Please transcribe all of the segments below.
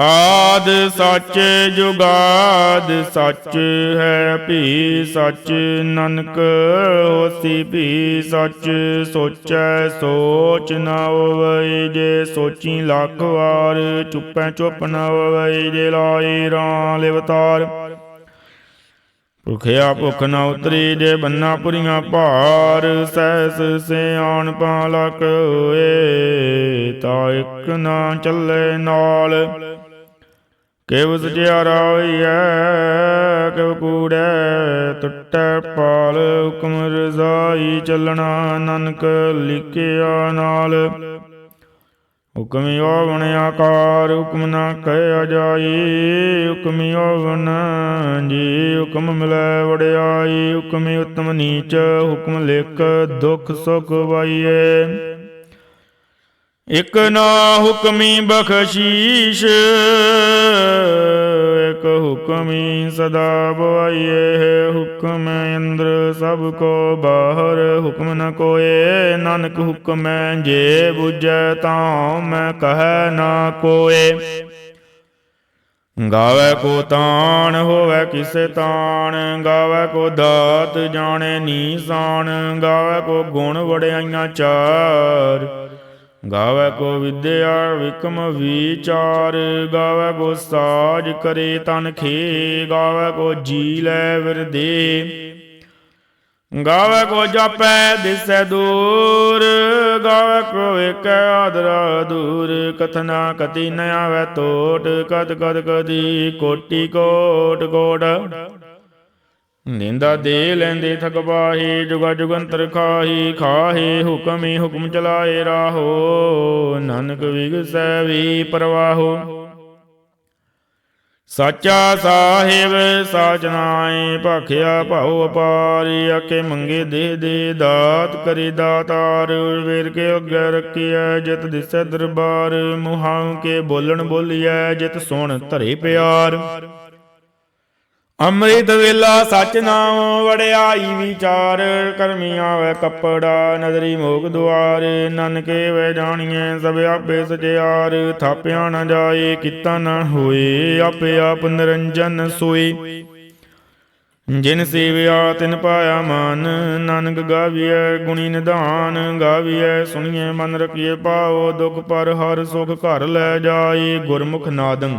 ਆਦ ਸੱਚ ਜੁਗਾਦ ਸੱਚ ਹੈ, ਭੀ ਸੱਚ ਨਾਨਕ ਹੋਸੀ, ਭੀ ਸੱਚ ਸੋਚੈ, ਸੋਚ ਨਾ ਹੋਵਈ ਜੇ ਸੋਚੀ ਲੱਖ ਵਾਰ, ਚੁੱਪੈ ਚੁੱਪ ਨਾ ਹੋਵਈ ਜੇ ਲਾਈ ਰਾਂ ਲਿਵਤਾਰ। ਭੁਖਿਆ ਭੁਖ ਨਾ ਉਤਰੀ ਜੇ ਬੰਨਾ ਪੁਰੀਆਂ ਭਾਰ, ਸਹਿਸ ਸਿਆਣ ਪਾਲਕ ਹੋਏ, ਤਾ ਇੱਕ ਨਾ ਚੱਲੇ ਨਾਲ। ਕਿਵ ਸਚਿਆਰਾ ਹੋਈਐ ਕਿਵ ਕੂੜੈ ਟੁੱਟੈ ਪਾਲ, ਹੁਕਮ ਰਜ਼ਾਈ ਚੱਲਣਾ ਨਾਨਕ ਲਿਖਿਆ ਨਾਲ। ਹੁਕਮ ਯੋਗਣ ਆਕਾਰ, ਹੁਕਮ ਨਾ ਕਹਿਆ ਜਾਈ, ਹੁਕਮ ਯੋਗਣ ਜੀ, ਹੁਕਮ ਮਿਲੈ ਵੜਿਆਈ ਹੁਕਮ ਉਤਮ ਨੀਚ, ਹੁਕਮ ਲਿਖ ਦੁਖ ਸੁਖ ਵਾਈਏ ਇਕ ਨਾ ਹੁਕਮੀ ਬਖਸ਼ੀਸ਼, ਇਕ ਹੁਕਮੀ ਸਦਾ ਬਵਾਈਏ ਹੁਕਮ ਇੰਦਰ ਸਭ ਕੋ ਬਾਹਰ, ਹੁਕਮ ਨ ਕੋਏ। ਨਾਨਕ ਹੁਕਮੈ ਜੇ 부ਜੈ ਤਾਂ ਮੈਂ ਕਹੈ ਨਾ ਕੋਏ। ਗਾਵੇ ਕੋ ਤਾਣ, ਹੋਵੇ ਕਿਸੇ ਤਾਣ। ਗਾਵੇ ਕੋ ਦਾਤ ਜਾਣੇ ਨੀਸਾਨ ਗਾਵੇ ਕੋ ਗੁਣ ਵਡਿਆਈਆਂ ਚਾਰ। ਗਾਵੇ ਕੋ ਵਿਦਿਆ ਵਿਕਮ ਵਿਚਾਰ, ਗਾਵੇ ਕੋ ਸਾਜ ਕਰੇ ਤਨ ਖੇ, ਗਾਵੇ ਕੋ ਜੀ ਲੈ ਵਿਰਦੇ ਗਾਵੇ ਕੋ ਜਾਪੈ ਦਿਸੈ ਦੂਰ, ਗਾਵੇ ਕੋ ਏਕ ਆਦਰਾ ਦੂਰ। ਕਥਨਾ ਕਤੀ ਨ ਆਵੇ ਤੋਟ, ਕਦ ਕਦ ਕਦੀ ਕੋਟੀ ਕੋਟ ਕੋਟ ਨਿੰਦਾ ਦੇ ਲੈਂਦੇ ਥਕਬਾਹੀ ਜੁਗਾ ਜੁਗੰਤਰ ਖਾਹੀ, ਖਾਹੇ, ਹੁਕਮੀ ਹੁਕਮ ਚਲਾਏ ਰਾਹੋ। ਨਾਨਕ ਵਿਗਸੈ ਵੀ ਪਰਵਾਹੋ। ਸਾਚਾ ਸਾਹਿਬ, ਸਾਚ ਨਾਏ ਭਾਉ ਅਪਾਰੀ ਆਕੇ ਮੰਗੇ ਦੇ ਦੇ ਦਾਤ ਕਰੇ ਦਾਤਾਰ। ਵੇਰ ਕੇ ਅੱਗੇ ਰੱਖਿਆ ਜਿਤ ਦਿਸੈ ਦਰਬਾਰ। ਮੁਹਾਂ ਕੇ ਬੋਲਣ ਬੋਲੀਐ, ਜਿਤ ਸੁਣ ਧਰੇ ਪਿਆਰ। ਅੰਮ੍ਰਿਤ ਵੇਲਾ ਸਚ ਨਾਮ ਵੜਿਆਈ ਵਿਚਾਰ, ਕਰਮੀ ਆਵੇ ਕੱਪੜਾ, ਨਦਰੀ ਮੋਗ ਦੁਆਰ। ਨਨਕੇ ਵੇ ਜਾਣੀਏ ਸਭ ਆਪੇ ਸਚਿਆਰ। ਥਾਪਿਆ ਨਾ ਜਾਏ, ਕੀਤਾ ਨਾ ਹੋਏ, ਆਪੇ ਆਪ ਨਿਰੰਜਨ ਸੋਈ ਜਿਨ ਸੇਵਿਆ, ਤਿਨ ਪਾਇਆ ਮਾਨ। ਨਾਨਕ ਗਾਵੀਐ ਗੁਣੀ ਨਿਧਾਨ। ਗਾਵੀਐ ਸੁਣੀਏ ਮਨ ਰਖੀਏ ਪਾਓ ਦੁਖ ਪਰ ਹਰ ਸੁਖ ਘਰ ਲੈ ਜਾਏ, ਗੁਰਮੁਖ ਨਾਦੰ।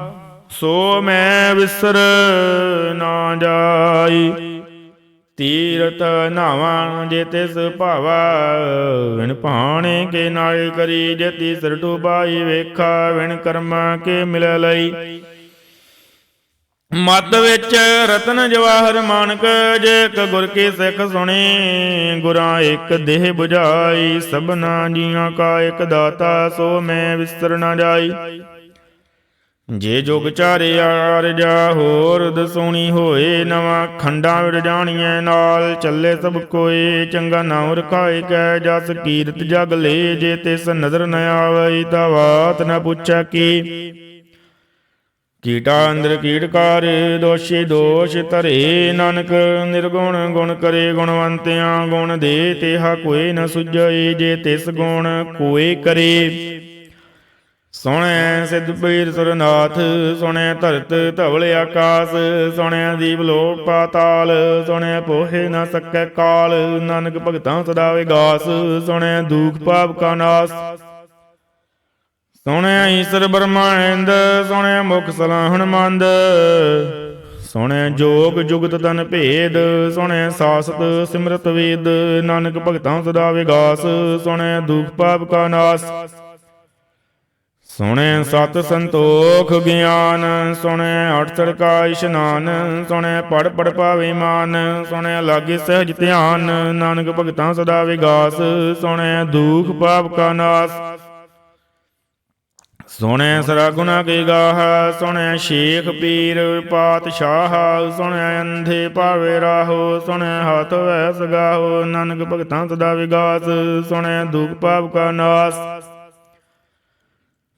ਸੋ ਮੈਂ ਵਿਸਰ ਨਾ ਜਾਈ। ਤੀਰਤ ਨਾਵਾਂ ਜੇ ਤਿਸ ਭਾਵਾ, ਵਿਣ ਪਾਣੇ ਕੇ ਨਾਲ ਕਰੀ ਜੇ ਤੀਸਰ ਡੁਬਾਈ ਵੇਖਾ, ਵਿਣ ਕਰਮਾ ਕੇ ਮਿਲ ਲਈ। ਮਤ ਵਿੱਚ ਰਤਨ ਜਵਾਹਰ ਮਾਨਕ, ਜੇ ਕ ਗੁਰ ਕੀ ਸਿੱਖ ਸੁਣੀ, ਗੁਰਾਂ ਇੱਕ ਦੇਹ 부ਜਾਈ ਸਭਨਾ ਜੀਆਂ ਕਾ ਇੱਕ ਦਾਤਾ, ਸੋ ਮੈਂ ਵਿਸਰ ਨਾ ਜਾਈ। ਜੇ ਜੁਗ ਚਾਰਿਆ ਜਾ ਹੋਰ ਦਸੋਣੀ ਹੋਏ, ਨਵਾਂ ਖੰਡਾਂ ਵਿੜ ਜਾਣੀਐ ਨਾਲ। ਚੱਲੇ ਸਭ ਕੋਏ, ਚੰਗਾ ਨਾਮ ਰਖਾਏ ਕੈ ਜਸ ਕੀਰਤ ਜਗ ਲੇ। ਜੇ ਤਿਸ ਨਜ਼ਰ ਨ ਆਵਈ ਤਾਂ ਬਾਤ ਨ ਪੁੱਛੈ ਕੀ। ਕੀਟਾ ਅੰਦਰ ਕੀਟਕਾਰ ਦੋਸ਼ੀ ਦੋਸ਼ ਧਰੇ। ਨਾਨਕ ਨਿਰਗੁਣ ਗੁਣ ਕਰੇ ਗੁਣਵੰਤਿਆਂ, ਗੁਣ ਦੇ ਤੇਹਾ ਕੋਈ ਨ ਸੁਝਈ ਜੇ ਤਿਸ ਗੁਣ ਕੋਏ ਕਰੇ। ਸੋਹਣੈ ਸਿਧ ਪੀਰ ਸੁਰਨਾਥ ਸੋਹਣੈ ਧਰਤ ਧਵਲ ਆਕਾਸ ਸੋਹਣੈ ਦੀਪ ਲੋਕ ਪਾਤਾਲ ਸੋਹਣੈ ਪੋਹੇ ਨਾ ਸਕੈ ਕਾਲ, ਨਾਨਕ ਭਗਤਾਂ ਸਦਾ ਵਿਗਾਸ ਸੋਹਣੈ ਦੁਖ ਪਾਪ ਕਾ ਨਾਸ। ਸੋਹਣੈ ਈਸ਼ਰ ਬ੍ਰਹਮਾਨੰਦ ਸੋਹਣੈ ਮੁਖ ਸਲਾਹਣ ਮੰਦ ਸੋਹਣੈ ਜੋਗ ਜੁਗਤ ਤਨ ਭੇਦ, ਸੁਣੈ ਸਾਸਤ ਸਿਮਰਤ ਵੇਦ, ਨਾਨਕ ਭਗਤਾਂ ਸਦਾ ਵਿਗਾਸ ਸੋਹਣੈ ਦੁਖ ਪਾਪ ਕਾ ਨਾਸ। ਸੁਣੇ ਸਤ ਸੰਤੋਖ ਗਿਆਨ ਸੁਣੇ ਅਠਸੜ ਕਾ ਇਸ਼ਨਾਨ ਸੁਣੇ ਪੜ ਪੜ ਪਾਵੇ ਮਾਨ ਸੁਣੇ ਲਾਗੇ ਸਹਿਜ ਧਿਆਨ ਨਾਨਕ ਭਗਤਾਂ ਸਦਾ ਵਿਗਾਸ ਸੁਣੇ ਦੁਖ ਪਾਪ ਕਾ ਨਾਸ ਸੁਣੇ ਸਰਾ ਗੁਨਾ ਕੀ ਗਾਹ ਸੁਣੇ ਸ਼ੇਖ ਪੀਰ ਪਾਤਸ਼ਾਹ ਸੁਣੇ ਅੰਧੇ ਭਾਵੇ ਰਾਹੋ ਸੁਣੇ ਹੱਥ ਵੈ ਸਗਾਹੋ ਨਾਨਕ ਭਗਤਾਂ ਸਦਾ ਵਿਗਾਸ ਸੁਣੇ ਦੁਖ ਪਾਪ ਕਾ ਨਾਸ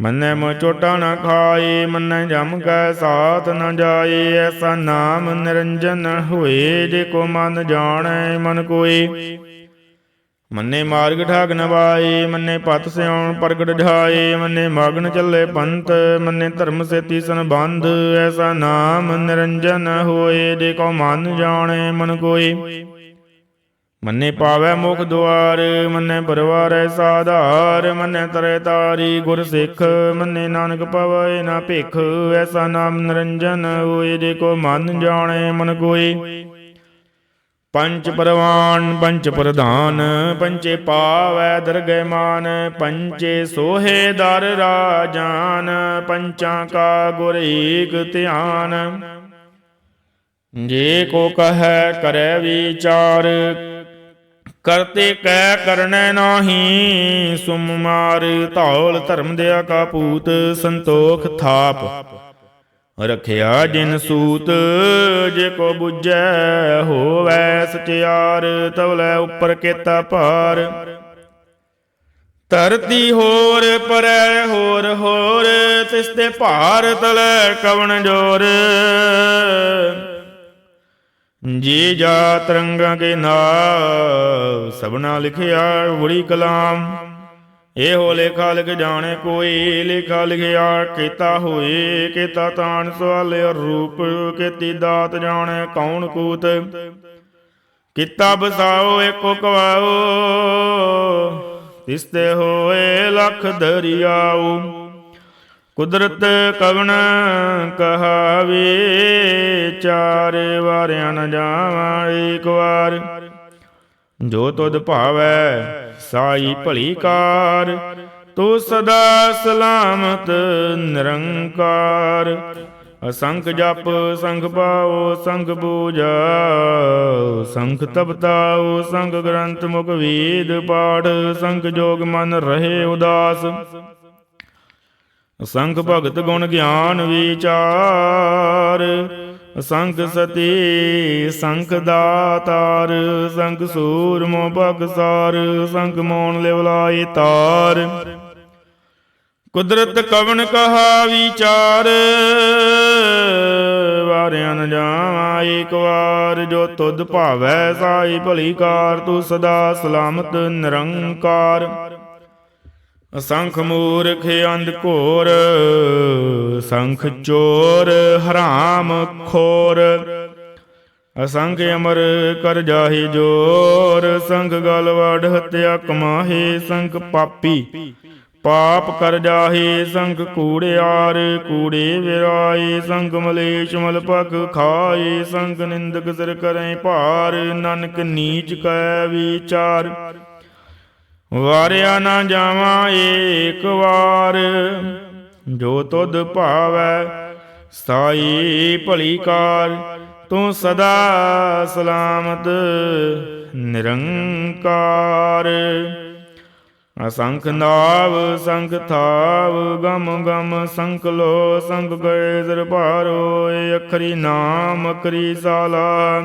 ਮੰਨੈ ਮੋ ਚੋਟਾ ਨਾ ਖਾਏ ਮੰਨੈ ਜਮ ਕੈ ਸਾਥ ਨ ਜਾਏ ਐਸਾ ਨਾਮ ਨਿਰੰਜਨ ਹੋਏ, ਜੇ ਕੋ ਮਨ ਜਾਣੈ ਮਨ ਕੋਈ। ਮੰਨੇ ਮਾਰਗ ਠਾਕ ਨਵਾਏ ਮੰਨੇ ਪਤ ਸਿਉਣ ਪ੍ਰਗਟ ਢਾਏ ਮੰਨੇ ਮਗਨ ਚੱਲੇ ਪੰਥ, ਮੰਨੇ ਧਰਮ ਸੇਤੀ ਸੰਬੰਧ, ਐਸਾ ਨਾਮ ਨਿਰੰਜਨ ਹੋਏ, ਜੇ ਕੋ ਮਨ ਜਾਣੇ ਮਨ ਕੋਈ। ਮੰਨੇ ਪਾਵੈ ਮੁਖ ਦੁਆਰ, ਮੰਨੇ ਪਰਵਾਰੈ ਸਾਧਾਰ, ਮੰਨੇ ਤਰੇ ਤਾਰੀ ਗੁਰ ਸਿੱਖ, ਮੰਨੇ ਨਾਨਕ ਪਵੈ ਨਾ ਭਿਖ, ਐਸਾ ਨਾਮ ਨਿਰੰਜਨ ਹੋਏ ਜੇ ਕੋ ਮਨ ਜਾਣੇ ਮਨ ਕੋਈ ਪੰਚ ਪਰਵਾਨ, ਪੰਚ ਪ੍ਰਧਾਨ, ਪੰਚੇ ਪਾਵੈ ਦਰਗਹਿ ਮਾਨ, ਪੰਚੇ ਸੋਹੇ ਦਰ ਰਾਜਾਨ, ਪੰਚਾਂ ਕਾ ਗੁਰ ਏਕ ਧਿਆਨ। ਜੇ ਕੋ ਕਹੈ ਕਰੈ ਵਿਚਾਰ ਕਰਤੇ ਕੈ ਕਰਨੈ ਨਾਹੀ, ਸੁਮ ਮਾਰ ਧੌਲ ਧਰਮ ਦਿਆ ਕਾ ਪੂਤ, ਸੰਤੋਖ ਥਾਪ। ਰਖਿਆ ਜਿਨ ਸੂਤ, ਜੇ ਕੋ 부ਜੈ ਹੋਵੈ ਸਚਿਆਰ ਤਵਲੇ ਉੱਪਰ ਕੀਤਾ ਭਾਰ। ਧਰਤੀ ਹੋਰ ਪਰੈ ਹੋਰ ਹੋਰ, ਤਿਸ ਤੇ ਭਾਰ ਤਲੈ ਕਵਣ ਜੋਰ। ਜੀ ਜਾ ਤਰੰਗਾਂ ਕੇ ਨਾਮ ਸਭਨਾ ਲਿਖਿਆ ਬੁੜੀ ਕਲਾਮ। ਇਹੋ ਲੇਖਾ ਲਿਖ ਜਾਣੇ ਕੋਈ, ਲੇਖਾ ਲਿਖਿਆ ਕੀਤਾ ਹੋਏ, ਕੀਤਾ ਤਾਣ ਸਵਾਲਿਆ ਰੂਪ, ਕੀਤੀ ਦਾਤ ਜਾਣੇ ਕੌਣ ਕੂਤ। ਕੀਤਾ ਬਸਾਓ ਏਕੋ ਕਵਾਓ ਤਿਸ ਹੋਏ ਲਖ ਦਰਿਆਉ ਕੁਦਰਤ ਕਵਣ ਕਹਾਵੇ, ਚਾਰ ਵਾਰਿਆਂ ਨ ਜਾਵਾਂ ਏਕ ਵਾਰ। ਜੋ ਤੁਧ ਭਾਵੈ, ਸਾਈ ਭਲੀ ਕਾਰ, ਤੂੰ ਸਦਾ ਸਲਾਮਤ ਨਿਰੰਕਾਰ। ਅਸੰਖ ਜਪ, ਸੰਖ ਪਾਓ, ਸੰਖ ਪੂਜਾ, ਸੰਖ ਤਪਤਾਓ, ਸੰਖ ਗ੍ਰੰਥ ਮੁਖ ਵੇਦ ਪਾਠ, ਸੰਖ ਜੋਗ ਮਨ ਰਹੇ ਉਦਾਸ। ਅਸੰਖ ਭਗਤ ਗੁਣ ਗਿਆਨ ਵਿਚਾਰ, ਅਸੰਖ ਸਤੀ ਸੰਖ ਦਾਤਾਰ, ਸੰਖ ਸੂਰਮੋ ਭਗਸਾਰ, ਸੰਖ ਮੋਨ ਲਿਵਲਾਈ ਤਾਰ। ਕੁਦਰਤ ਕਵਣ ਕਹਾ ਵਿਚਾਰ, ਵਾਰਿਆਂ ਨ ਜਾਵਾਂ ਏਕ ਵਾਰ। ਜੋ ਤੁਧ ਭਾਵੈ ਸਾਈ ਭਲੀ ਕਾਰ, ਤੂੰ ਸਦਾ ਸਲਾਮਤ ਨਿਰੰਕਾਰ। ਅਸੰਖ ਮੂਰਖ ਅੰਧ ਘੋਰ, ਸੰਖ ਚੋਰ ਹਰਾਮ ਖੋਰ। ਅਸੰਖ ਅਮਰ ਕਰ ਜਾਹੀ ਜੋਰ, ਸੰਖ ਗਲ ਵੜ ਹਤਿਆ ਕਮਾਹੇ ਸੰਖ ਪਾਪੀ। ਪਾਪ ਕਰ ਜਾਹੇ ਸੰਖ ਕੂੜਿਆਰ ਕੂੜੇ ਵਿਰਾਏ ਸੰਖ ਮਲੇਸ਼ ਮਲ ਪਗ ਖਾਏ, ਸੰਖ ਨਿੰਦਕ ਸਿਰ ਕਰੈ ਭਾਰ, ਨਾਨਕ ਨੀਚ ਕੈ ਵਿਚਾਰ। ਵਾਰਿਆ ਨਾ ਜਾਵਾਂ ਏਕ ਵਾਰ। ਜੋ ਤੁਧ ਭਾਵੈ ਸਾਈ ਭਲੀ ਕਾਰ, ਤੂੰ ਸਦਾ ਸਲਾਮਤ ਨਿਰੰਕਾਰ। ਅਸੰਖ ਨਾਵ, ਸੰਖ ਥਾਵ, ਗਮ ਗਮ ਸੰਖ ਲੋ, ਸੰਖ ਗਏ ਦਰ ਭਾਰੋ, ਏ ਅਖਰੀ ਨਾਮ, ਅਖਰੀ ਸਾਲਾ।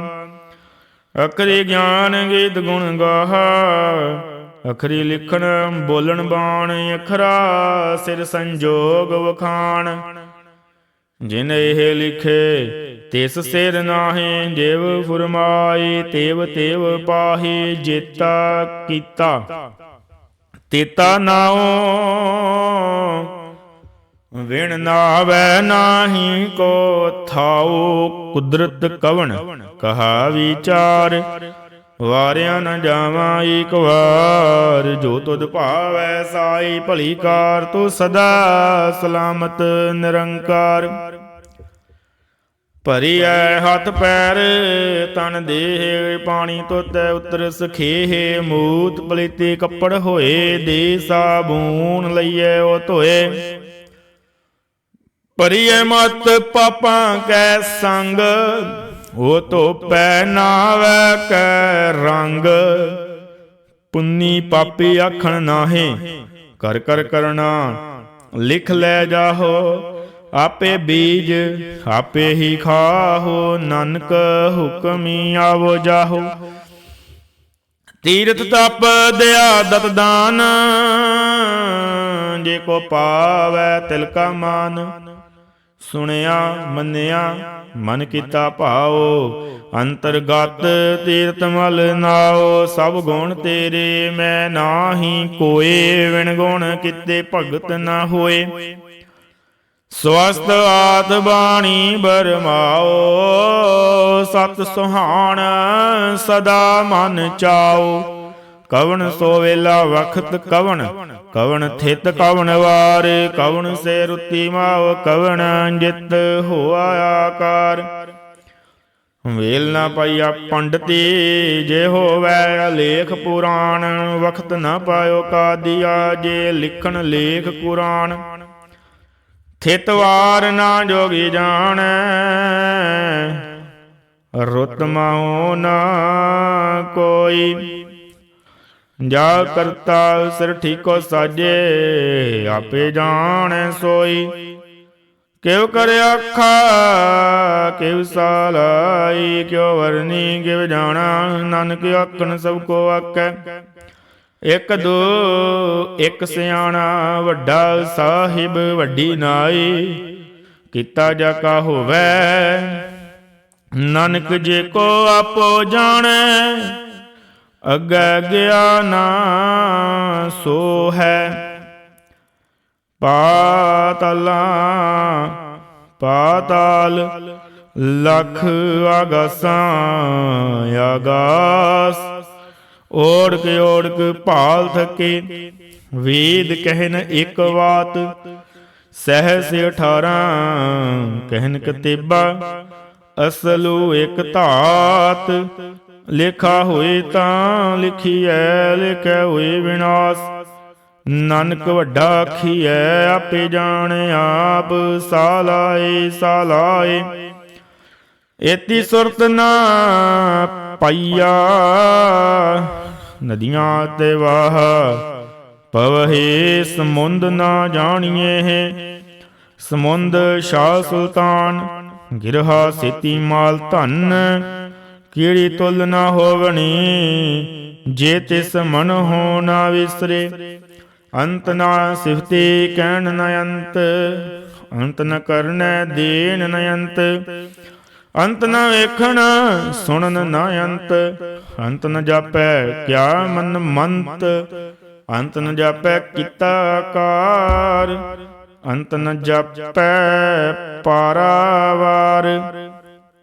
ਅਖਰੀ ਗਿਆਨ ਗੀਤ ਗੁਣ ਗਾਹਾ ਅਖਰੀ ਲਿਖਣ, ਬੋਲਣ ਬਾਣ, ਅਖਰਾ ਸਿਰ ਸੰਜੋਗ ਵਖਾਣ। ਜਿਨ ਇਹ ਲਿਖੇ, ਤਿਸ ਸਿਰ ਨਾਹੀ ਜਿਵ ਫਰਮਾਈ ਤੇਵ ਤੇਵ ਪਾਹੀ, ਜੇਤਾ ਕੀਤਾ। ਤੇਤਾ ਨਾਉ, ਵਿਣ ਨਾਵੈ ਨਾਹੀ ਕੋ ਥਾਉ, ਕੁਦਰਤ ਕਵਣ ਕਹਾ ਵਿਚਾਰ। ਵਾਰਿਆ ਨ ਜਾਵਾਂ ਏਕ ਵਾਰ, ਜੋ ਤੁਧ ਭਾਵੈ ਸਾਈ ਭਲੀ ਕਾਰ ਤੂੰ ਸਦਾ ਸਲਾਮਤ ਨਿਰੰਕਾਰ। ਭਰੀਐ ਹੱਥ ਪੈਰ, ਤਨ ਦੇਹ ਪਾਣੀ ਤੋਤੈ ਉਤਰ ਸਖੇਹ। ਮੂਤ ਪਲੀਤੇ ਕੱਪੜ ਹੋਏ, ਦੇ ਸਾਬੂਨ ਲਈਐ ਉਹ ਧੋਏ। ਭਰੀਐ ਮਤ ਪਾਪਾਂ ਕੈ ਸੰਗ ਉਹ ਧੋਪੈ ਨਾਵੈ ਕੈ ਰੰਗ। ਪੁੰਨੀ ਪਾਪੀ ਆਖਣ ਨਾਹੇ, ਕਰ ਕਰ ਕਰਨਾ ਲਿਖ ਲੈ ਜਾਹੋ। ਆਪੇ ਬੀਜ, ਆਪੇ ਹੀ ਖਾਹੋ, ਨਾਨਕ ਹੁਕਮੀ ਆਵੋ ਜਾਹੋ। ਤੀਰਥ ਤਪ ਦਿਆ ਦਤ ਦਾਨ, ਜੇ ਕੋ ਪਾਵੈ ਤਿਲ ਕਾ ਮਾਨ। ਸੁਣਿਆ, ਮੰਨਿਆ ਮਨ ਕੀਤਾ ਭਾਉ, ਅੰਤਰਗਤ ਤੀਰਤ ਮਲ ਨਾਓ ਸਭ ਗੁਣ ਤੇਰੇ ਮੈਂ ਨਾਹੀ ਕੋਏ ਵਿਣ ਗੁਣ ਕਿਤੇ ਭਗਤ ਨਾ ਹੋਏ। ਸਵਸਤ ਆਤ ਬਾਣੀ ਬਰਮਾਓ ਸਤ ਸੁਹਾਣ ਸਦਾ ਮਨ ਚਾਓ ਕਵਣ ਸੋ ਵੇਲਾ ਵਖਤ ਕਵਣ ਕਵਣ ਥਿਤ ਕਵਣ ਵਾਰ, ਕਵਣ ਸੇ ਰੁਤੀ ਮਾਵ ਕਵਣ ਜਿਤ ਹੋਆ ਆਕਾਰ। ਵੇਲ ਨਾ ਪਾਇਆ ਪੰਡਤੀ, ਜੇ ਹੋਵੈ ਲੇਖ ਪੁਰਾਣ, ਵਖਤ ਨਾ ਪਾਇਓ ਕਾਦੀਆ, ਜੇ ਲਿਖਣ ਲੇਖ ਕੁਰਾਨ। ਥਿਤ ਵਾਰ ਨਾ ਜੋਗੀ ਜਾਣੈ, ਰੁਤ ਮਾਉ ਨਾ ਕੋਈ। ਜਾ ਕਰਤਾ ਸਿਰ ਠੀਕੋ ਸਾਜੇ, ਆਪੇ ਜਾਣੈ ਸੋਈ। ਕਿਵ ਕਰ ਆਖਾ ਕਿਵ ਸਾਲਾਈ, ਕਿਉ ਵਰਨੀ ਕਿਵ ਜਾਣਾ, ਨਾਨਕ ਆਖਣ ਸਭ ਕੋ ਆਕੈ ਇਕ ਦੋ, ਇਕ ਸਿਆਣਾ ਵੱਡਾ ਸਾਹਿਬ, ਵੱਡੀ ਨਾਈ, ਕੀਤਾ ਜਾ ਕਾ ਹੋਵੇ। ਨਾਨਕ ਜੇ ਕੋ ਆਪੋ ਜਾਣੈ ਅੱਗੇ ਗਿਆ ਨਾ ਸੋ ਹੈ ਪਾਤਲਾ, ਪਾਤਾਲ, ਲਖ ਆਗਾਸਾਂ ਆਗਾਸ ਓੜਕ ਓੜਕ ਭਾਲ ਥਕੇ ਵੇਦ ਕਹਿਨ ਇੱਕ ਬਾਤ ਸਹਸ 18 ਕਹਿਨ ਕਤੇਬਾ ਅਸਲੂ ਇੱਕ ਧਾਤ। ਲੇਖਾ ਹੋਏ ਤਾਂ ਲਿਖੀਐ, ਲਿਖੈ ਹੋਏ ਵਿਨਾਸ਼। ਨਾਨਕ ਵੱਡਾ ਆਖੀਐ, ਆਪੇ ਜਾਣ ਆਪ, ਸਾਲਾਏ ਸਾਲਾਏ। ਏਤੀ ਸੁਰਤ ਨਾ ਪਈਆ, ਨਦੀਆਂ ਤੇ ਵਾਹ, ਪਵਹੇ ਸਮੁੰਦ ਨਾ ਜਾਣੀਏ ਸਮੁੰਦ ਸ਼ਾਹ ਸੁਲਤਾਨ, ਗਿਰਹਾ ਸੇਤੀ ਮਾਲ ਧਨ ਕੀੜੀ ਤੁਲ ਨਾ ਹੋਵਣੀ? ਜੇ ਤਿਸ ਮਨ ਹੋ ਨਾ ਵਿਸਰੇ, ਅੰਤ ਨਾ ਸਿਫਤੇ ਕਹਿਣ ਨ ਅੰਤ ਅੰਤ ਨ ਕਰਨੈ ਦੇਣ ਨ ਅੰਤ ਅੰਤ ਨ ਵੇਖਣ ਸੁਣਨ ਨ ਅੰਤ ਅੰਤ ਨ ਜਾਪੈ ਕਿਆ ਮਨ ਮੰਤ, ਅੰਤ ਨ ਜਾਪੈ ਕੀਤਾ ਆਕਾਰ, ਅੰਤ ਨ ਜਾਪੈ ਪਾਰਾਵਾਰ,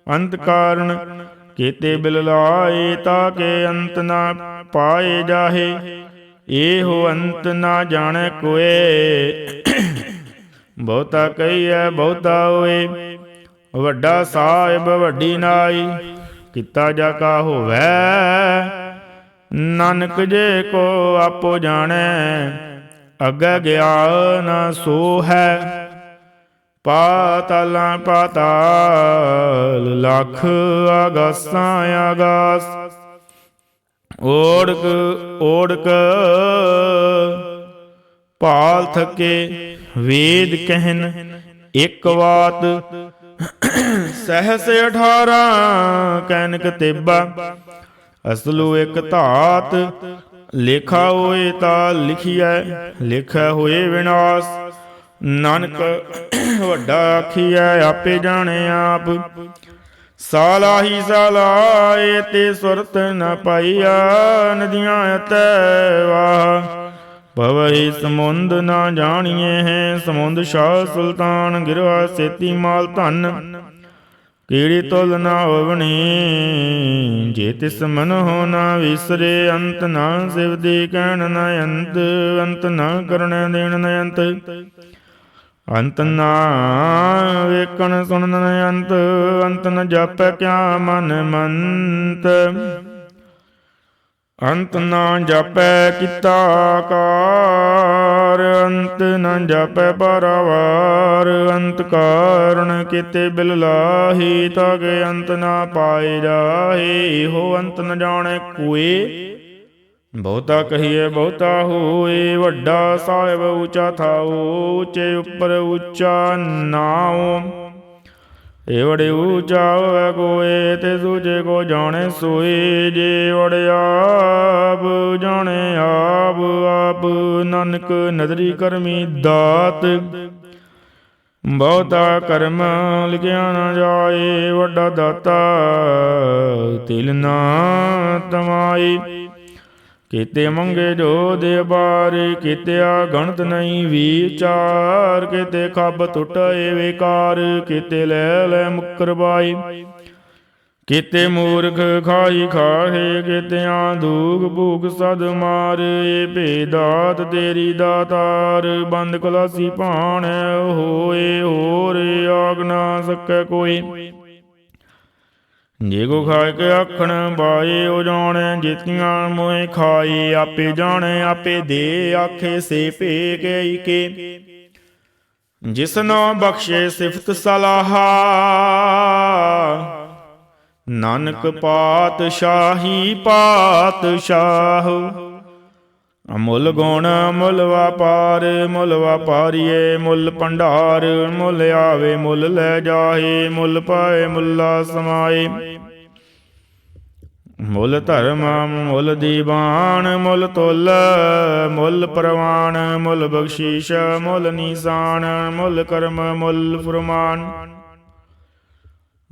ਅੰਤ ਕਾਰਨ ਕੀਤੇ ਬਿਲ ਲਾਏ ਤਾਂ ਕੇ ਅੰਤ ਨਾ ਪਾਏ ਜਾਹੇ। ਇਹੋ ਅੰਤ ਨਾ ਜਾਣੈ ਕੋਏ। ਬਹੁਤਾ ਕਹੀਐ, ਬਹੁਤਾ ਹੋਏ। ਵੱਡਾ ਸਾਹਿਬ, ਵੱਡੀ ਨਾਈ, ਕੀਤਾ ਜਾ ਕਾ ਹੋਵੈ। ਨਾਨਕ ਜੇ ਕੋ ਆਪੋ ਜਾਣੈ, ਅੱਗੇ ਗਿਆਨ ਸੋ ਹੈ ਪਾਤਲਾਂ ਪਾਤਾਲ, ਲੱਖ ਆਗਾਸਾਂ ਆਗਾਸ ਓੜਕ ਓੜਕ ਪਾਲ ਥਕੇ ਵੇਦ ਕਹਿਨ, ਇੱਕ ਬਾਤ ਸਹਸ 18 ਕੈਨਕ ਤੇਬਾ, ਅਸਲੂ ਇੱਕ ਧਾਤ। ਲੇਖਾ ਹੋਏ ਤਾਂ ਲਿਖਿਐ ਲਿਖਿਆ ਹੋਏ ਵਿਨਾਸ਼। ਨਾਨਕ ਵੱਡਾ ਆਖੀਐ, ਆਪੇ ਜਾਣੇ ਆਪ। ਸਾਲਾਹੀ ਸਾਲਾਏ ਤੇ ਸੁਰਤ ਨ ਪਾਈਆ, ਨਦੀਆਂ ਅਤੈ ਵਾਹ। ਭਵਹਿ ਸਮੁੰਦ ਨਾ ਜਾਣੀਏ ਹੈ, ਸਮੁੰਦ ਸ਼ਾਹ ਸੁਲਤਾਨ, ਗਿਰਵਾ ਸੇਤੀ ਮਾਲ ਧਨ। ਕੀੜੀ ਤੁਲ ਨਾ ਹੋਵਣੀ, ਜੇ ਤਿਸ ਮਨ ਹੋ ਨਾ ਵਿਸਰੇ, ਅੰਤ ਨਾ ਸਿਵ ਸਿਵਦੀ ਕਹਿਣ ਨਾ ਅੰਤ ਅੰਤ ਨਾ ਕਰਣ ਦੇਣ ਨਾ ਅੰਤ। ਅੰਤ ਨਾ ਵੇਖਣ ਸੁਣਨ ਅੰਤ ਅੰਤ ਨ ਜਾਪੈ ਕਿਆ ਮਨ ਮੰਤ। ਅੰਤ ਨਾ ਜਪੈ ਕੀਤਾ ਕਾਰ, ਅੰਤ ਨਾ ਜਾਪੈ ਪਰਵਾਰ ਅੰਤ ਕਾਰਣ ਕੀਤੇ ਬਿਲ ਲਾਹੀ ਤਾਕੇ ਅੰਤ ਨਾ ਪਾਏ ਜਾਹੀ। ਹੋ ਅੰਤ ਨ ਜਾਣੈ ਕੋਏ ਬਹੁਤਾ ਕਹੀਏ, ਬਹੁਤਾ ਹੋਏ, ਵੱਡਾ ਸਾਹਿਬ ਉੱਚਾ ਥਾਓ ਉੱਚੇ ਉੱਪਰ ਉੱਚਾ ਨਾਉ। ਏ ਵੜੇ ਉੱਚਾ ਹੋਵੇ ਕੋਏ, ਤੇ ਦੂਜੇ ਕੋ ਜਾਣੇ ਸੋਏ। ਜੇ ਵੜਿਆ ਵੜਿਆਪ ਜਾਣੇ ਆਪ ਆਪ ਨਾਨਕ ਨਦਰੀ ਕਰਮੀ ਦਾਤ। ਬਹੁਤਾ ਕਰਮ ਲਿਖਿਆ ਨਾ ਜਾਏ, ਵੱਡਾ ਦਾਤਾ ਤਿਲ ਨਾ ਤਮਾਈ ਕੀਤੇ ਮੰਗੇ ਜੋ ਦੇ ਬਾਰ, ਕੀਤਿਆ ਗਣਤ ਨਹੀਂ ਵਿਚਾਰ, ਕੀਤੇ ਖੱਬ ਟੁੱਟੇ ਵਿਕਾਰ, ਕੀਤੇ ਲੈ ਲੈ ਮੁਕਰ ਕੀਤੇ ਮੂਰਖ ਖਾਈ ਖਾਹੇ, ਕੀਤਿਆਂ ਦੂਖ ਭੂਖ ਸਦ ਮਾਰ, ਏ ਭੇਦਾਤ ਤੇਰੀ ਦਾਤਾਰ, ਬੰਦ ਕਲਾਸੀ ਭਾਣ ਹੋਏ, ਹੋਰ ਆਗ ਨਾ ਸਕੈ ਕੋਈ। ਜੇ ਕੋ ਖਾਇ ਕੇ ਆਖਣ ਬਾਏ ਉਹ ਜਾਣੈ, ਜਿਤੀਆਂ ਮੋਏ ਖਾਈ, ਆਪੇ ਜਾਣੈ, ਆਪੇ ਦੇ ਆਖੇ ਸੇ ਭੇ ਕੇ ਕੇ ਜਿਸਨੋ ਬਖਸ਼ੇ ਸਿਫਤ ਸਲਾਹਾ, ਨਾਨਕ ਪਾਤਸ਼ਾਹੀ ਪਾਤਸ਼ਾਹ। ਅਮੁੱਲ ਗੁਣ ਮੁੱਲ ਵਪਾਰ, ਮੁੱਲ ਵਪਾਰੀਏ ਮੁੱਲ ਭੰਡਾਰ, ਮੁੱਲ ਆਵੇ ਮੁੱਲ ਲੈ ਜਾਏ, ਮੁੱਲ ਪਾਏ ਮੁੱਲਾ ਸਮਾਏ। ਮੁੱਲ ਧਰਮ, ਮੁੱਲ ਦੀਵਾਨ, ਮੁੱਲ ਤੁਲ, ਮੁੱਲ ਪ੍ਰਵਾਨ, ਮੁੱਲ ਬਖਸ਼ੀਸ਼, ਮੁੱਲ ਨੀਸਾਨ, ਮੁੱਲ ਕਰਮ, ਮੁੱਲ ਫਰਮਾਨ।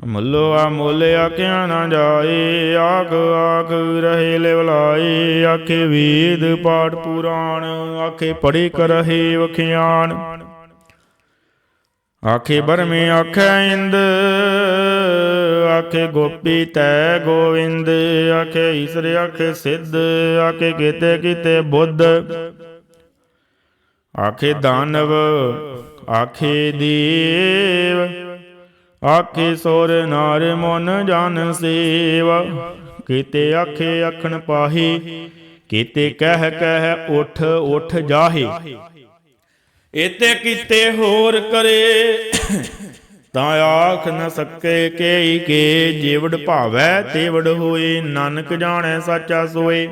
ਮੁੱਲੋ ਆ ਮੁੱਲ ਆਖਿਆ ਨਾ ਜਾਏ, ਆਖ ਆਖ ਰਹੇ ਲਿਵਲਾਏ ਆਖੇ ਵੇਦ ਪਾਠ ਪੁਰਾਣ, ਆਖੇ ਪੜੇ ਕਰਹੇ ਵਖਿਆਨ। ਆਖੇ ਬਰਮੇ ਆਖੇ ਇੰਦ ਆਖੇ ਗੋਪੀ ਤੈ ਗੋਵਿੰਦ, ਆਖੇ ਈਸਰ, ਆਖੇ ਸਿੱਧ, ਆਖੇ ਕੀਤੇ ਕੀਤੇ ਬੁੱਧ। ਆਖੇ ਦਾਨਵ, ਆਖੇ ਦੇਵ, ਆਖੇ ਸੋਰ ਨਾਰ ਮਨ ਜਨ ਸੇਵਾ। ਕੀਤੇ ਆਖੇ ਅਖਣ ਪਾਹੀ, ਕੀਤੇ ਕਹਿ ਕਹਿ ਉਠ ਉਠ ਜਾਹੇ। ਇਤੇ ਕੀਤੇ ਹੋਰ ਕਰੇ ਤਾਂ ਆਖ ਨ ਸਕੇ ਕੇ ਕੇ ਜੀਵੜ ਭਾਵੈ ਤੇਵੜ ਹੋਏ, ਨਾਨਕ ਜਾਣੈ ਸਾਚਾ ਸੋਏ।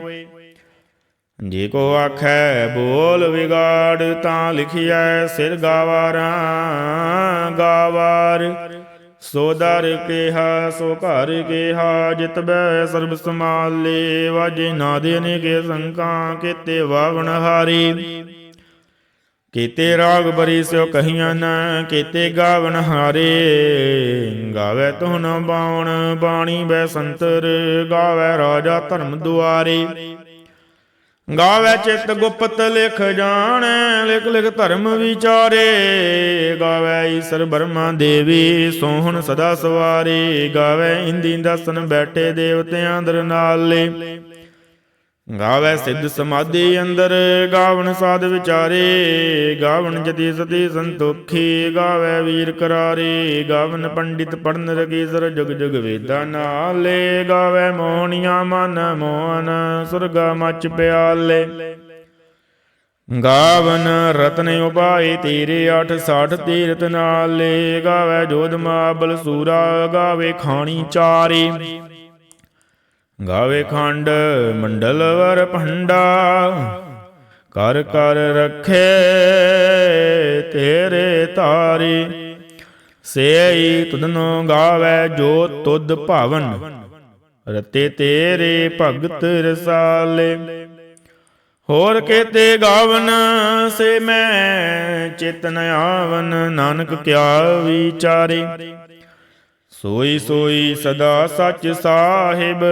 ਜੇ ਕੋ ਆਖੈ ਬੋਲ ਵਿਗਾੜ, ਤਾਂ ਲਿਖਿਐ ਸਿਰ ਗਾਵਾਰਾਂ ਗਾਵਾਰ। ਸੋ ਦਰ ਕਿਹਾ, ਸੋ ਘਰ ਕਿਹਾ ਜਿਤਬੈ ਸਰਬ ਸਮਾਲੇ ਵਾਜੇ ਨਾਦੇ ਨੇ ਕੇ ਸੰਕਾਂ ਕੀਤੇ ਵਾਵਣ ਹਾਰੀ। ਕੀਤੇ ਰਾਗ ਬਰੀ ਸਿਓ ਕਹੀਆਂ ਨ, ਕੀਤੇ ਗਾਵਨ ਹਾਰੇ। ਗਾਵੇ ਤੁਨ ਬਾਉਣ, ਬਾਣੀ ਬੈ ਸੰਤਰ, ਗਾਵੇ ਰਾਜਾ ਧਰਮ ਦੁਆਰੇ। ਗਾਵੇ ਚਿਤ ਗੁਪਤ ਲਿਖ ਜਾਣੈ, ਲਿਖ ਲਿਖ ਧਰਮ ਵਿਚਾਰੇ। ਗਾਵੇ ਈਸਰ ਬਰਮਾ ਦੇਵੀ, ਸੋਹਣ ਸਦਾ ਸਵਾਰੀ। ਗਾਵੇ ਇੰਦੀ ਦਸਨ ਬੈਠੇ ਦੇਵਤਿਆਂ ਦਰ ਨਾਲੇ। ਗਾਵੇ ਸਿੱਧ ਸਮਾਧੀ ਅੰਦਰ, ਗਾਵਣ ਸਾਧ ਵਿਚਾਰੇ, ਗਾਵਣ ਜਤੀ ਸਤੀ ਸੰਤੋਖੀ, ਗਾਵੇ ਵੀਰ ਕਰਾਰੇ ਗਾਵਨ ਪੰਡਿਤ ਪੜਨ ਰਗੀਸਰ ਜੁਗ ਜਗ ਵੇਦਾਂ ਨਾਲੇ, ਗਾਵੇ ਮੋਹਣੀਆਂ ਮਨ ਮੋਹਨ, ਸੁਰਗਾ ਮਚ ਪਿਆਲੇ। ਗਾਵਨ ਰਤਨ ਉਪਾਏ ਤੇਰੇ 860 ਤੀਰਤ ਨਾਲੇ, ਗਾਵੇ ਜੋਧ ਮਾਬਲ ਸੂਰਾ, ਗਾਵੇ ਖਾਣੀ ਚਾਰੇ। ਗਾਵੇ ਖੰਡ, ਮੰਡਲ ਵਰ ਭੰਡਾ, ਕਰ ਕਰ ਰੱਖੇ ਤੇਰੇ ਤਾਰੀ। ਸੇਈ ਤੁਧਨੋ ਗਾਵੇ ਜੋ ਤੁਧ ਭਾਵਨ, ਰਤੇ ਤੇਰੇ ਭਗਤ ਰਸਾਲੇ। ਹੋਰ ਕੇਤੇ ਗਾਵਨ, ਸੇ ਮੈਂ ਚਿਤਨ ਆਵਨ, ਨਾਨਕ ਕਿਆ ਵਿਚਾਰੇ। ਸੋਈ ਸੋਈ ਸਦਾ ਸੱਚ ਸਾਹਿਬ,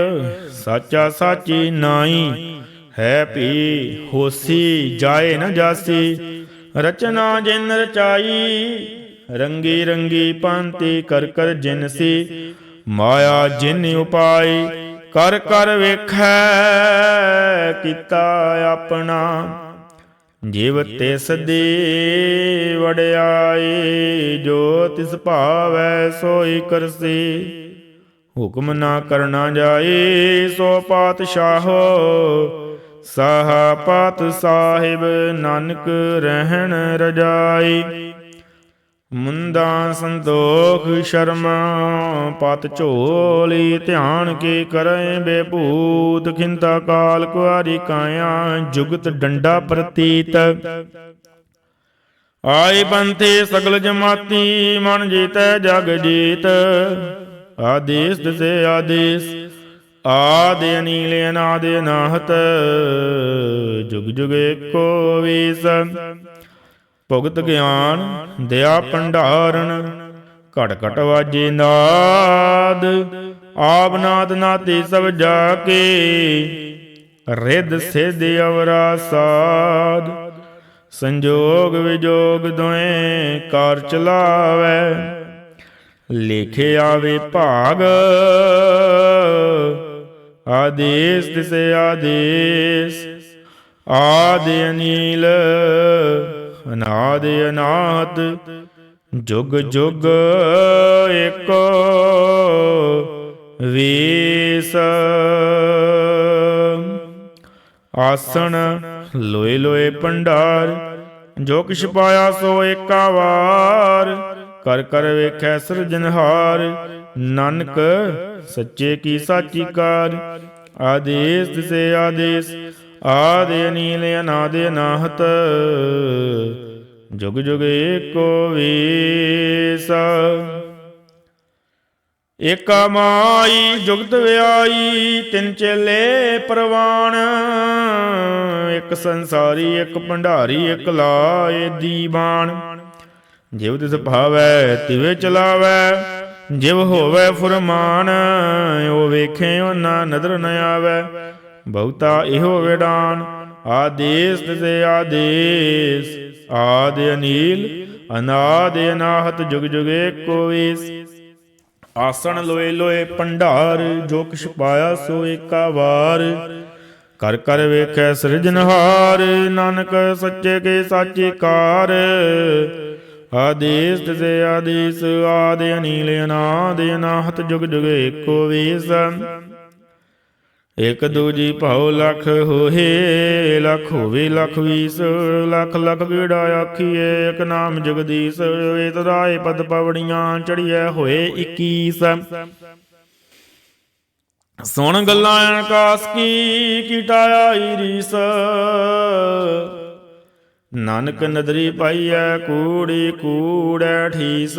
ਸਾਚਾ ਸਾਚੀ ਨਾਈ ਹੈ ਭੀ ਹੋਸੀ, ਜਾਏ ਨ ਜਾਸੀ। ਰਚਨਾ ਜਿਨ ਰਚਾਈ, ਰੰਗੀ ਰੰਗੀ ਪੰਤੀ ਕਰ ਕਰ ਜਿਨ ਸੀ। ਮਾਇਆ ਜਿਨ ਉਪਾਈ, ਕਰ ਕਰ ਵੇਖੈ, ਕੀਤਾ ਆਪਣਾ। ਜਿਵ ਤਿਸ ਦੀ ਵੜਿਆਈ ਜੋ ਤਿਸ ਭਾਵੈ ਸੋਈ ਕਰਸੀ। ਹੁਕਮ ਨਾ ਕਰਨਾ ਜਾਏ ਸੋ ਪਾਤਸ਼ਾਹੋ, ਸਾਹਾ ਪਾਤ ਸਾਹਿਬ ਨਾਨਕ ਰਹਿਣ ਰਜਾਈ। ਮੁੰਦਾ ਸੰਤੋਖ ਸ਼ਰਮਾ, ਪਤ ਝੋਲੀ ਧਿਆਨ ਕੇ ਕਰੈ ਬੇਭੂਤ, ਖਿੰਤਾ ਕਾਲ ਕੁਆਰੀ ਕਾਇਆ, ਜੁਗਤ ਡੰਡਾ ਪ੍ਰਤੀਤ। ਆਏ ਬੰਤੇ ਸਗਲ ਜਮਾਤੀ, ਮਨ ਜੀਤੈ ਜਗ ਜੀਤ। ਆਦੇਸ ਦਸੇ ਆਦੇਸ, ਆਦਿ ਅਨੀਲ ਅਨਾਦ ਨਾਹਤ, ਜੁਗ ਜੁਗ ਏਕੋ ਵੀਸ। ਭੁਗਤ ਗਿਆਨ ਦਇਆ ਭੰਡਾਰਨ, ਘਟ ਘਟ ਵਾਜੇ ਨਾਦ, ਆਪ ਨਾਦ ਨਾਤੀ ਸਭ ਜਾ ਕੇ, ਰਿੱਧ ਸਿੱਧ ਅਵਰਾ ਸਾਧ। ਸੰਜੋਗ ਵਿਜੋਗ ਦੋਏ ਕਾਰ ਚਲਾਵੇ ਲਿਖੇ ਆਵੇ ਭਾਗ। ਆਦੇਸ ਤਿਸੇ ਆਦੇਸ, ਆਦਿ ਅਨੀਲ ਅਨਾਦ ਅਨਾਦ, ਜੁਗ ਜੁਗ ਏਕੋ ਵੀਸ। ਆਸਣ ਲੋਏ ਲੋਏ ਭੰਡਾਰ ਜੋ ਕਿਛ ਪਾਇਆ ਸੋ ਏਕਾ ਵਾਰ ਕਰ ਕਰ ਵੇਖੈ ਸਿਰਜਨਹਾਰ ਨਾਨਕ ਸੱਚੇ ਕੀ ਸਾਚੀ ਕਾਰ। ਆਦੇਸ ਸੇ ਆਦੇਸ ਆਦਿ ਅਨੀਲ ਅਨਾਦ ਅਨਾਹਤ, ਜੁਗ ਜੁਗ ਏਕੋ ਵੀਸ। ਏਕਾ ਮਾਈ ਜੁਗਤ ਵਿਆਈ, ਤਿੰਨ ਚੇਲੇ ਪ੍ਰਵਾਨ। ਇੱਕ ਸੰਸਾਰੀ, ਇੱਕ ਭੰਡਾਰੀ, ਇੱਕ ਲਾਏ ਦੀਵਾਨ। ਜਿਵ ਤਿਸ ਭਾਵੈ, ਤਿਵੇਂ ਚਲਾਵੈ, ਜਿਵ ਹੋਵੈ ਫੁਰਮਾਨ, ਉਹ ਵੇਖੇ ਉਹਨਾਂ ਨਦਰ ਨ ਆਵੈ। ਬਹੁਤਾ ਇਹੋ ਵਿਡਾਨ ਆਦੇਸ ਤਿਸੇ ਆਦੇਸ। ਆਦਿ ਅਨੀਲ, ਅਨਾਦ ਅਨਾਹਤ, ਜੁਗ ਜੁਗ ਏਕੋ ਆਸਣ ਲੋਏ ਲੋਏ ਭੰਡਾਰ, ਜੋ ਕਿਛ ਪਾਇਆ ਸੋ ਏਕਾ ਵਾਰ। ਕਰ ਕਰ ਵੇਖੈ ਸਿਰਜਨਹਾਰ ਨਾਨਕ ਸੱਚੇ ਕੇ ਸਾਚੇ ਕਾਰ। ਆਦੇਸ ਤੇ ਆਦੇਸ, ਆਦਿ ਅਨੀਲ, ਅਨਾਦ ਅਨਾਹਤ, ਜੁਗ ਜੁਗ ਏਕੋ ਵੀਸ। ਇਕ ਦੂਜੀ ਭਉ ਲਖ ਹੋਏ ਲਖ ਹੋਵੇ ਲਖ ਵੀਸ, ਲਖ ਲਖ ਗੇੜਾ ਆਖੀਏ ਇਕ ਨਾਮ ਜਗਦੀਸ਼, ਏਤ ਰਾਏ ਪਦ ਪਵੜੀਆਂ ਚੜੀਐ ਹੋਏ 21 ਸੁਣ ਗੱਲਾਂ ਅਨਕਾਸ ਕੀ ਕੀਟਾਇਆ ਈ ਨਾਨਕ ਨਦਰੀ ਪਾਈਐ, ਕੂੜੀ ਕੂੜੈ ਠੀਸ।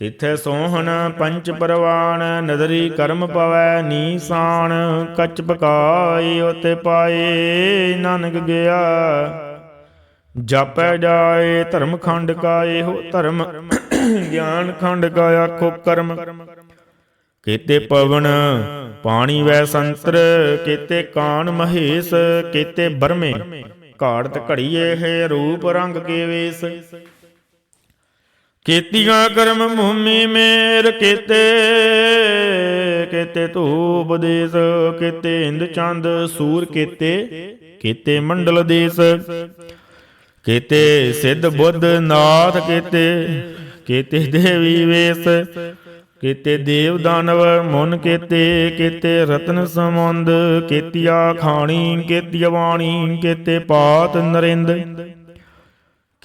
ਤਿਥੈ ਸੋਹਣ ਪੰਚ ਪਰਵਾਨ ਨਦਰੀ ਕਰਮ ਪਵੈ ਨੀਸਾਨ ਕੱਚ ਪਕਾਈ ਉਤੇ ਪਾਏ ਨਾਨਕ ਗਿਆ। ਜਾਪੈ ਜਾਏ ਧਰਮ ਖੰਡ ਕਾ ਇਹੋ ਧਰਮ, ਗਿਆਨ ਖੰਡ ਕਾ ਆਖੋ ਕਰਮ। ਕੀਤੇ ਪਵਨ ਪਾਣੀ ਵੈ ਸੰਤਰ, ਕੀਤੇ ਕਾਨ ਮਹੇਸ਼, ਕੀਤੇ ਬਰਮੇ। ਘਾੜਤ ਘੜੀਏ ਹੈ ਰੂਪ ਰੰਗ ਕੇ ਵੇਸ। ਕੀਤੀਆਂ ਕਰਮ ਭੂਮੀ ਮੇਰ ਕੀਤੇ ਕੀਤੇ ਧੂਪ ਦੇਸ, ਕੀਤੇ ਇੰਦ ਚੰਦ ਸੂਰ ਕੀਤੇ ਕੀਤੇ ਮੰਡਲ ਦੇਸ, ਕੀਤੇ ਸਿੱਧ ਬੁੱਧ ਨਾਥ ਕੀਤੇ ਕੀਤੇ ਦੇਵੀ ਵੇਸ, ਕੀਤੇ ਦੇਵ ਦਾਨਵ ਮਨ ਕੀਤੇ ਕੀਤੇ ਰਤਨ ਸਮੁੰਦ ਕੀਤਿਆ ਖਾਣੀ ਕੀਤੀ ਵਾਣੀ ਕੀਤੇ ਪਾਤ ਨਰਿੰਦ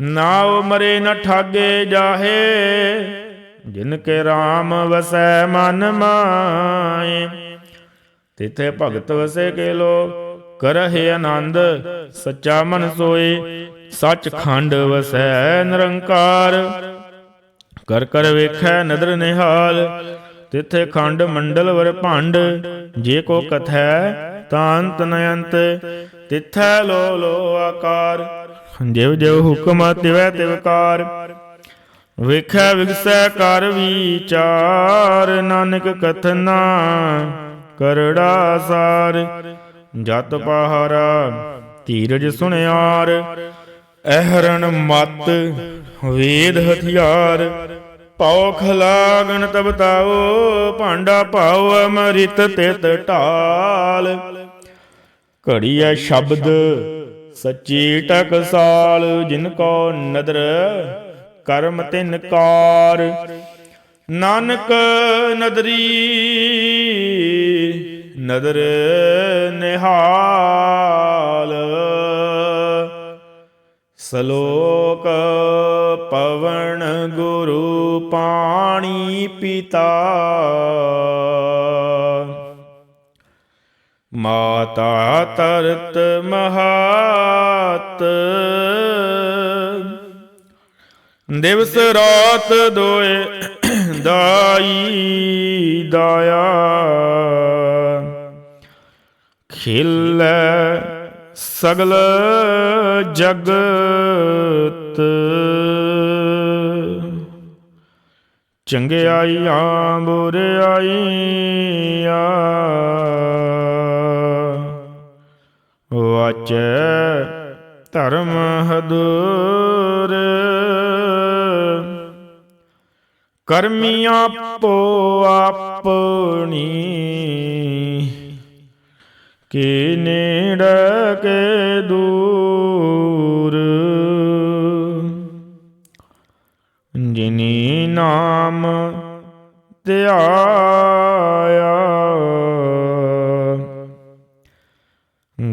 ਨਾ ਮਰੇ ਨ ਠਾਗੇ ਜਾਹੇ, ਜਿਨ ਕੇ RAM ਵਸੈ ਮਨ ਮਾਏ। ਤਿਥੇ ਭਗਤ ਵਸੇ ਕੇ ਲੋ ਕਰਹਿ ਆਨੰਦ, ਸੱਚਾ ਮਨ ਸੋਏ ਸੱਚ ਖੰਡ ਵਸੈ ਨਿਰੰਕਾਰ। ਕਰ ਕਰ ਵੇਖੈ ਨਦਰ ਨਿਹਾਲ, ਤਿਥੇ ਖੰਡ ਮੰਡਲ ਵਰ ਭੰਡ, ਜੇ ਕੋ ਕਥੈ ਤਾਂ ਅੰਤ ਨ ਅੰਤ। ਤਿਥੈ ਲੋ ਲੋ ਆਕਾਰ ਜਿਵ ਜਿਵ ਹੁਕਮ ਤਿਵੈ ਤਿਵਕਾਰ ਵਿਖੈ ਵਿਗਸੈ ਕਰ ਵਿਚਾਰ, ਨਾਨਕ ਕਥਨਾ ਕਰੜਾ ਸਾਰ। ਜਤ ਪਹਾਰਾ ਧੀਰਜ ਸੁਣਿਆਰ, ਅਹਰਣ ਮਤ ਵੇਦ ਹਥਿਆਰ। ਪਉ ਖਲਾਗਣ ਤਬ ਤਾਓ ਭਾਂਡਾ ਭਾਉ ਅਮ੍ਰਿਤ ਤਿਤ ਢਾਲ। ਘੜੀਐ ਸ਼ਬਦ ਸੱਚੀ ਟਕਸਾਲ ਜਿਨ ਕੋ ਨਦਰ, ਕਰਮ ਤਿਨ ਕਾਰ। ਨਾਨਕ ਨਦਰੀ, ਨਦਰ ਨਿਹਾਲ। ਸ਼ਲੋਕ ਪਵਨ ਗੁਰੂ ਪਾਣੀ ਪਿਤਾ। ਮਾਤਾ ਤਰਤ ਮਹਾਤ। ਦਿਵਸ ਰਾਤ ਦੋਏ ਦਾਈ ਦਾਇਆ। ਖਿਲੈ ਸਗਲ ਜਗਤ। ਚੰਗਿਆਈਆਂ ਆ ਵਾਚੈ ਧਰਮ ਹਦੂਰ। ਕਰਮੀ ਆਪੋ ਆਪਣੀ ਕੀ ਨੇੜ ਕੇ ਦੂਰ। ਜਿਨੀ ਨਾਮ ਧਿਆਇਆ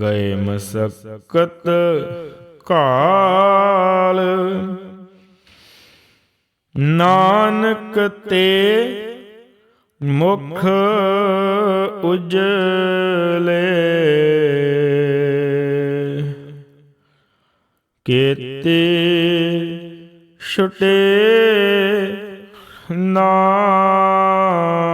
ਗਏ ਮਸਕਤ ਕਾਲ। ਨਾਨਕ ਤੇ ਮੁਖ ਉਜਲੇ। ਕੀਤੇ ਛੁਟੇ ਨਾਲ